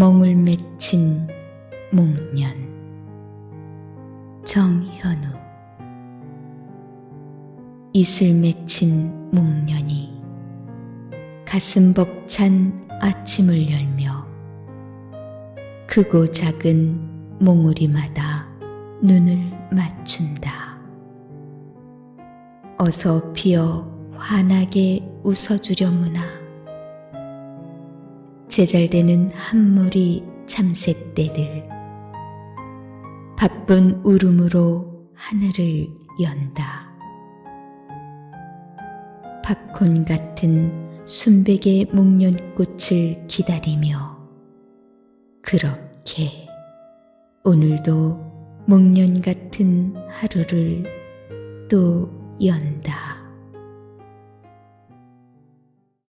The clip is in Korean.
멍을 맺힌 목련 정현우 이슬 맺힌 목련이 가슴 벅찬 아침을 열며 크고 작은 몽우리마다 눈을 맞춘다. 어서 피어 환하게 웃어주려무나. 제잘되는 한물이 참새떼들. 바쁜 울음으로 하늘을 연다. 팝콘 같은 순백의 목련꽃을 기다리며 그렇게 오늘도 목련 같은 하루를 또 연다.